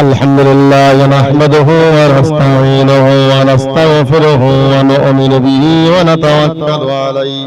الحمد لله نحمده ونستعينه ونستغفره ونؤمن به ونتوكل عليه.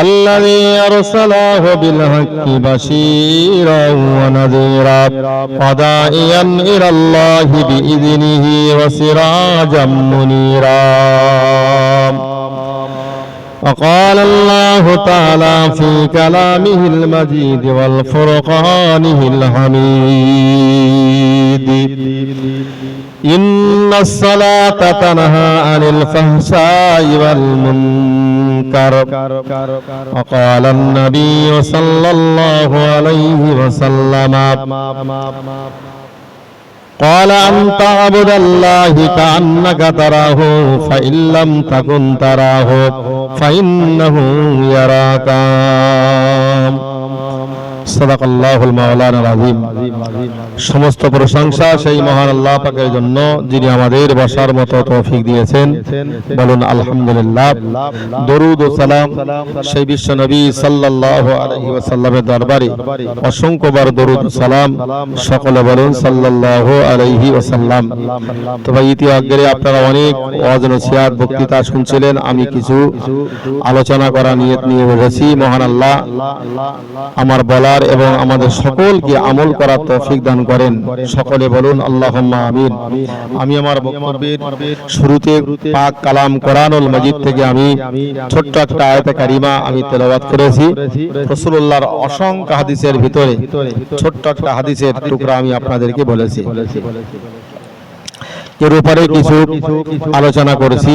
الذي أرسله بالحق بشيرا ونذيرا وداعيا إلى الله بإذنه وسراجا منيرا وقال الله تعالى في كلامه المجيد والفرقانه الحميد إن الصلاة تنهى عن الفحشاء والمنكر وقال النبي صلى الله عليه وسلم قال أن تعبد الله كأنك تراه فإن لم تكن تراه فإنه يراك সাদাক আল্লাহুল সমস্ত প্রশংসা সেই মহান আল্লাহ পাকের জন্য, যিনি আমাদের বসার মতো তৌফিক দিয়েছেন। বলুন, আলহামদুলিল্লাহ। দরুদ ও সালাম সেই বিশ্ব নবী সাল্লাল্লাহু আলাইহি ওয়াসাল্লামের দরবারে। অসংখ্যবার দরুদ সালাম। সকলে বলুন, সাল্লাল্লাহু আলাইহি ওয়াসাল্লাম। তো ভাই ইতিহাসে আপনারা অনেক অজনসিয়াত বক্তৃতা শুনছিলেন। আমি কিছু আলোচনা করা নিয়ত নিয়ে বসেছি। মহান আল্লাহ আমার বলার এবং আমাদের সকলকে আমল করার তৌফিক দান করেন। সকলে বলুন, আল্লাহুম্মা আমিন। আমি আমার বক্তব্যের শুরুতে পাক কালাম কোরআনুল মাজিদ থেকে আমি ছোট্ট একটা আয়াতে কারিমা আমি তেলাওয়াত করেছি। রাসূলুল্লাহর অসংখ্য হাদিসের ভিতরে ছোট্ট একটা হাদিসের টুকরা আমি আপনাদেরকে বলেছি। এর উপরে কিছু আলোচনা করেছি।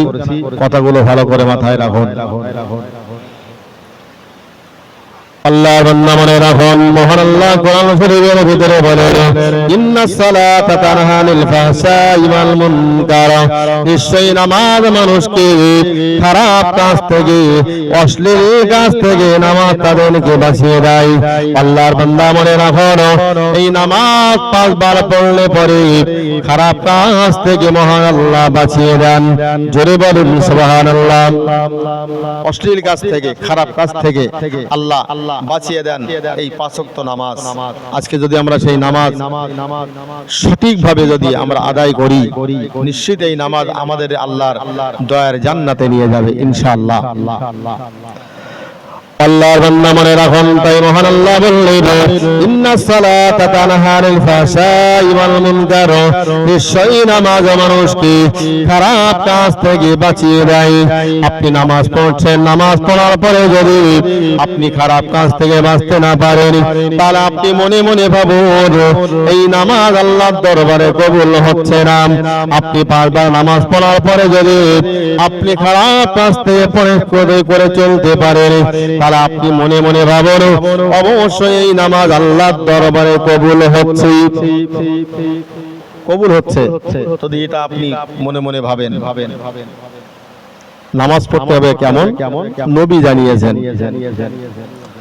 কথাগুলো ভালো করে মাথায় রাখুন। আল্লাহ বান্দা মনে রাখুন, মহান আল্লাহ কোরআন শরীফের ভিতরে বলেন ইন্নাস সালাতা তানহা আনিল ওয়াল মুনকার। নিশ্চয়ই নামাজ মানুষকে খারাপ কাজ থেকে, অশ্লীল কাজ থেকে নামাজ তাদেরকে বাঁচিয়ে দেয়। আল্লাহর বান্দা মনে রাখুন, এই নামাজ পাঁচবার পড়লে পরে খারাপ কাজ থেকে মহান আল্লাহ বাঁচিয়ে দেন। জোরে বলুন, সুবহানাল্লাহ। অশ্লীল কাজ থেকে, খারাপ কাজ থেকে আল্লাহ আল্লাহ বাঁচিয়ে দেন এই পাঁচক্ত নামাজ। আজকে যদি আমরা সেই নামাজ সঠিকভাবে যদি আমরা আদায় করি নিশ্চিত এই নামাজ আমাদের আল্লাহর দয়ার জান্নাতে নিয়ে যাবে ইনশাআল্লাহ। আল্লাহর বান্দা মনে রাখুন, তাই মহান আল্লাহ বললেন ইন্নাস সালাতা তানহা আনিল ফাহশাই ওয়াল মুনকার। নিশ্চয়ই নামাজ মানুষকে খারাপ কাজ থেকে বাঁচিয়ে দেয়। আপনি নামাজ পড়ছেন, নামাজ পড়ার পরে যদি আপনি খারাপ কাজ থেকে বাঁচতে না পারেন, তাহলে আপনি মনে মনে ভাবুন, এই নামাজ আল্লাহর দরবারে কবুল হচ্ছে না। আপনি পাঁচবার নামাজ পড়ার পরে যদি আপনি খারাপ কাজ থেকে পরে করে করে চলতে পারেন, তাহলে আপনি মনে মনে ভাবেন অবশ্যই এই নামাজ আল্লাহর দরবারে কবুল হচ্ছে। কবুল হচ্ছে। যদি এটা আপনি মনে মনে ভাবেন। ভাবেন নামাজ পড়তে হবে কেমন? নবী জানিয়েছেন ও ইমান আলা মানুষেরা ঠান্ডা মাথায়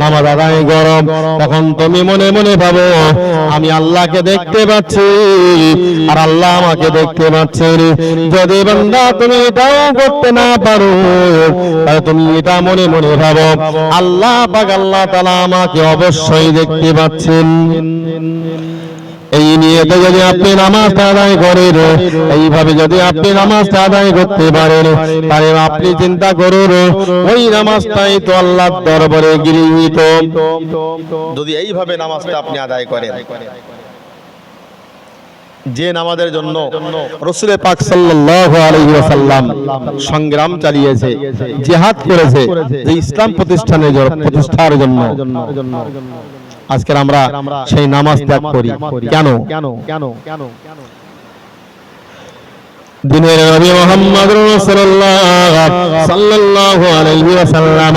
নামাজ আদায় করো তখন তুমি মনে মনে ভাবো, আমি আল্লাহকে দেখতে পাচ্ছি, আর আল্লাহ আমাকে দেখতে পাচ্ছেন। যদি বান্দা তুমি এটাও করতে না পারো তুমি এটা মনে মনে ভাবো, আল্লাহ পাক আল্লাহ তাআলা আমাকে অবশ্যই দেখতে পাচ্ছেন। এই নিয়তে যদি আপনি আদায় করেন, এইভাবে যদি আপনি আদায় করতে পারেন, তাহলে আপনি চিন্তা করুন, ওই নামাজটাই তো আল্লাহর দরবারে গৃহীত। যদি এইভাবে নামাজটা আপনি আদায় করেন, যে নামাজের জন্য রসুলের পাক সংগ্রাম চালিয়েছে, জিহাদ করেছে, যে ইসলাম প্রতিষ্ঠানের প্রতিষ্ঠার জন্য। আজকের আমরা সেই নামাজ ত্যাগ করি। কেন? কেন? কেন? কেন? দিনের নবী মুহাম্মদ রাসূলুল্লাহ সাল্লাল্লাহু আলাইহি ওয়াসাল্লাম।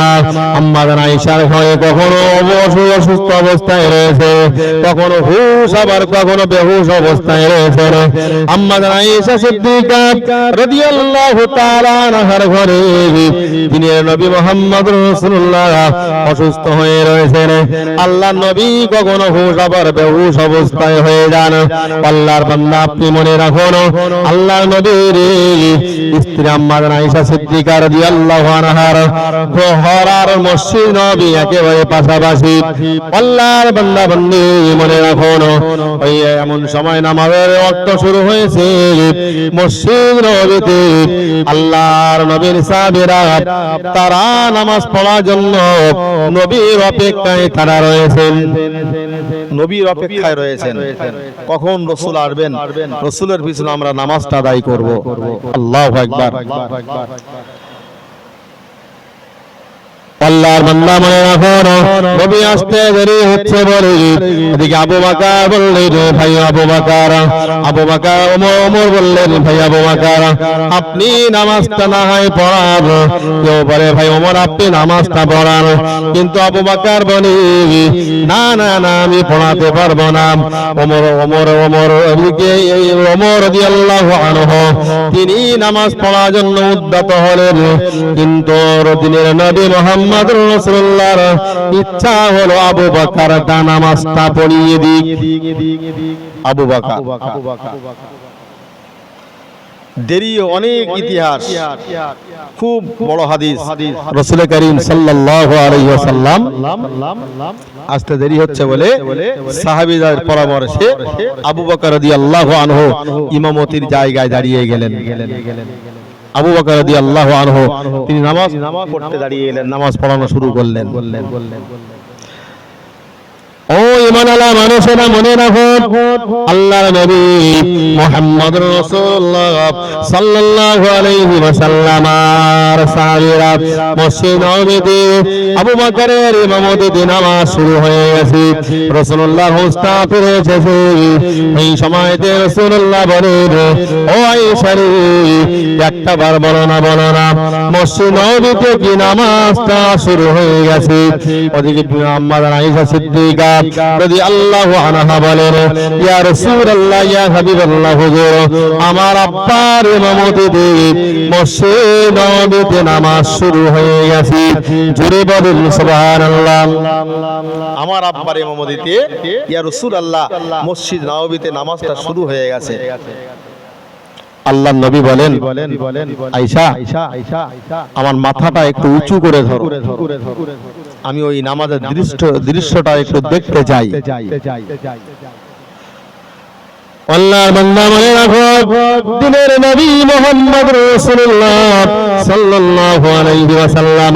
আম্মা আয়েশার হয়ে কখনো অসুস্থ অবস্থায় রয়েছে, কখনো হুশ আবার কখনো বেহুশ অবস্থায় রয়েছে। আম্মা আয়েশা সিদ্দিকা রাদিয়াল্লাহু তাআলা আনহার ঘরে দিনের নবী মুহাম্মদ রাসূলুল্লাহ অসুস্থ হয়ে রয়েছেন। আল্লাহ নবী কখনো হুশ আবার বেহুশ অবস্থায় হয়ে যান। আল্লাহর বান্দা আপনি মনে রাখুন, আল্লাহর স্ত্রী আম্মা আয়েশা সিদ্দিকা আনহার মসজিদ নবী একেবারে পাশাপাশি। আল্লাহর বান্দি মনে রাখুন ওই এমন সময় নামাজের ওয়াক্ত শুরু হয়েছে। মসজিদ নবীতে আল্লাহর নবীর সাহাবীরা তারা নামাজ পড়ার জন্য নবীর অপেক্ষায় তারা রয়েছেন। নবীর অপেক্ষায় রয়েছেন। কখন রসুল আসবেন? রসুলের পিছনে আমরা নামাজটা আদায় করব। আল্লাহু আকবার। আল্লাহর বান্দা মনে রাখুন নবী আসতে দেরি হচ্ছে বলে। এদিকে আবু বকর বললেন ভাই আবু বকর আবু বকর, ওমর ওমর বললেন ভাই আবু বকর, আপনি নামাজটা না হয় কেউ বলে, ভাই ওমর, আপনি নামাজটা পড়ান। কিন্তু আবু বাকার বলে, না না না, আমি পড়াতে পারব না। ওমর ওমর ওমর, এদিকে ওমর রাদিয়াল্লাহু আনহু, তিনি নামাজ পড়ার জন্য উদ্যত হলেন। কিন্তু দিনের নবী মোহাম্মদ রাসূলুল্লাহর ইচ্ছা হলো আবু বকর তা নামাজটা পড়িয়ে দিক। আবু বকর। দেরি অনেক ইতিহাস। খুব বড় হাদিস। রাসূল করিম সাল্লাল্লাহু আলাইহি ওয়াসাল্লাম আসতে দেরি হচ্ছে বলে সাহাবীদের পরামর্শে আবু বকর রাদিয়াল্লাহু আনহু ইমামতির জায়গায় দাঁড়িয়ে গেলেন। আবু বকর রাদিয়াল্লাহু আনহু তিনি নামাজ পড়তে দাঁড়িয়ে এলেন নামাজ পড়ানো শুরু করলেন। ও ইমান আলা মানুষেরা মনে রাখো আল্লাহর নবী রাসূলুল্লাহ সাল্লাল্লাহু আলাইহি সাহাবীরা মসজিদ নববীতে আবু বকরের নামাজ শুরু হয়ে গেছে। রাসূলুল্লাহ হুস্তা এসেছে এই সময়তে রাসূলুল্লাহ বলেন, ও আয়েশা রে, একটা বার বলো না বলো না। মসজিদ নববীতে কি নামাজটা শুরু হয়ে গেছে? ওদিকে আম্মা আয়েশা সিদ্দিকা আল্লাহ আনহা বলেন ইয়া রাসূলুল্লাহ ইয়া হাবিবাল্লাহ হুজুর আমার আব্বার ইমামতিতে মসজিদ নববীতে নামাজ শুরু হয়ে গেছে। জোরে বলুন সুবহানাল্লাহ। আমার আব্বার ইমামতিতে ইয়া রাসূলুল্লাহ মসজিদ নববীতে নামাজটা শুরু হয়ে গেছে। আল্লাহ নবী বলেন আয়েশা আমার মাথাটা একটু উঁচু করে ধরো। আমি ওই নামাজের দৃশ্য দৃশ্যটা একটু দেখতে চাই আল্লাহর বান্দা মনে রাখো দিনের নবী মুহাম্মদ রাসূলুল্লাহ সাল্লাল্লাহু আলাইহি ওয়াসাল্লাম।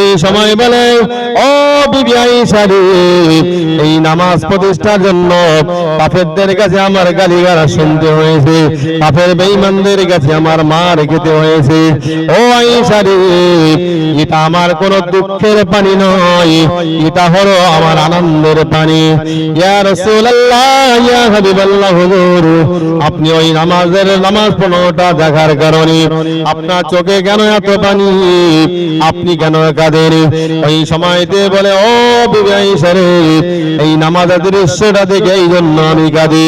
সময় বলে, ও বিবি আয়েশা রে এই নামাজ প্রতিষ্ঠার জন্য কাফেরদের কাছে আমার গালিগালাজ শুনতে হয়েছে। কাফের বেঈমানদের কাছে আমার মার খেতে হয়েছে। ও আয়েশা রে এটা আমার কোনো দুঃখের পানি নয়, এটা হলো আমার আনন্দের পানি। ইয়া রাসূলুল্লাহ, ইয়া হাবিবাল্লাহ, হুজুর, আপনি ওই নামাজের নামাজ পড়াটা দেখার কারণে আপনার চোখে কেন এত পানি? আপনি কেন কাঁদেন ওই সময়তে বলে, ও বিবি আয়েশা রে এই নামাজের দৃশ্যটা দেখে এই জন্য আমি কাঁদি।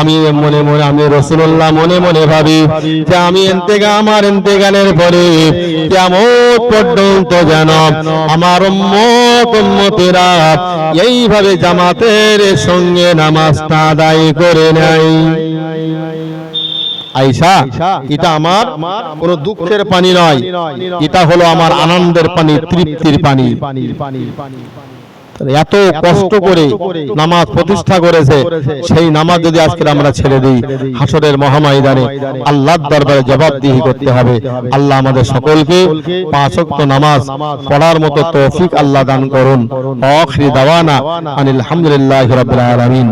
আমি মনে মনে, আমি রাসূলুল্লাহ মনে মনে ভাবি যে আমি এন্তেগা আমার এন্তেকালের পরে কেমন পর্যন্ত যেন আমার উম্মত, উম্মতেরা এইভাবে জামাতের সঙ্গে নামাজটা আদায় করে নেয়। আইসা এটা আমার কোনো দুঃখের পানি নয়। এটা হলো আমার আনন্দের পানি তৃপ্তির পানি। এত কষ্ট করে নামাজ প্রতিষ্ঠা করেছে সেই নামাজ যদি আজকে আমরা ছেড়ে দিই হাসরের মহাময়দানে আল্লাহর দরবারে জবাবদিহি করতে হবে। আল্লাহ আমাদের সকলকে পাঁচ ওয়াক্ত নামাজ পড়ার মতো তৌফিক আল্লাহ দান করুন। আখিরি দাওয়ানা। আনিল হামদুলিল্লাহি রাব্বিল আলামিন।